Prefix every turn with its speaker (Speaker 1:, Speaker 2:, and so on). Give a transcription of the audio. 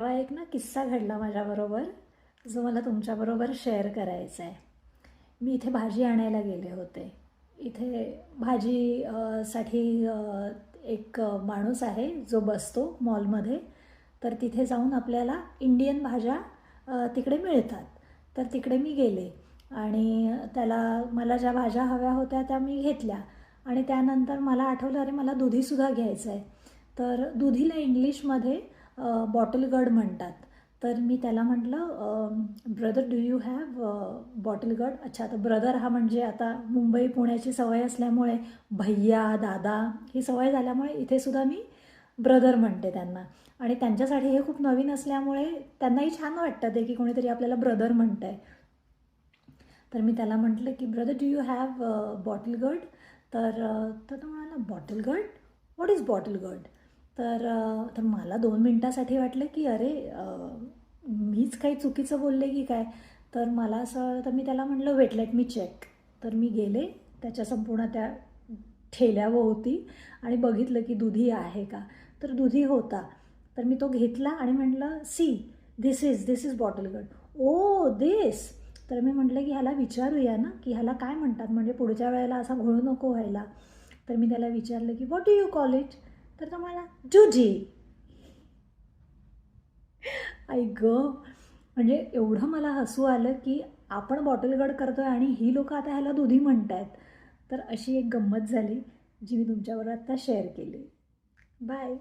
Speaker 1: तेव्हा एक ना किस्सा घडला माझ्याबरोबर जो मला तुमच्याबरोबर शेअर करायचा आहे मी इथे भाजी आणायला गेले होते. इथे भाजी अ, साठी अ, एक अ, माणूस आहे जो बसतो मॉलमध्ये. तर तिथे जाऊन आपल्याला इंडियन भाज्या अ, तिकडे मिळतात. तर तिकडे मी गेले आणि त्याला मला ज्या भाज्या हव्या होत्या त्या मी घेतल्या. आणि त्यानंतर मला आठवलं अरे मला दुधीसुद्धा घ्यायचं आहे तर दुधीला इंग्लिशमध्ये बॉटल गड म्हणतात. तर मी त्याला म्हटलं brother do you have bottle gourd अच्छा तर ब्रदर हा म्हणजे आता मुंबई पुण्याची सवय असल्यामुळे भैया दादा ही सवय झाल्यामुळे इथेसुद्धा मी ब्रदर म्हणते त्यांना. आणि त्यांच्यासाठी हे खूप नवीन असल्यामुळे त्यांनाही छान वाटतं ते की कोणीतरी आपल्याला ब्रदर म्हणतं आहे तर मी त्याला म्हटलं की brother do you have bottle gourd तर तर तो म्हणाला बॉटल गड व्हॉट इज बॉटल गड तर तर मला दोन मिनटासाठी वाटलं की अरे मीच काही चुकीचं बोलले की काय? तर मला असं तर मी त्याला म्हटलं वेट लेट मी चेक तर मी गेले. त्याच्या संपूर्ण त्या ठेल्याभोवती आणि बघितलं की दुधी आहे का? तर दुधी होता. तर मी तो घेतला आणि म्हटलं see this is this is bottle gourd oh this तर मी म्हटलं की ह्याला विचारूया ना की ह्याला काय म्हणतात? म्हणजे पुढच्या वेळेला असा घोळ नको व्हायला. तर मी त्याला विचारलं की what do you call it तर तो मला जुजी आई ग म्हणजे एवढं मला हसू आलं की आपण बॉटलगड करतोय आणि ही लोक आता ह्याला दुधी म्हणतायत. तर अशी एक गंमत झाली जी मी तुमच्याबरोबर आत्ता शेअर केली. बाय.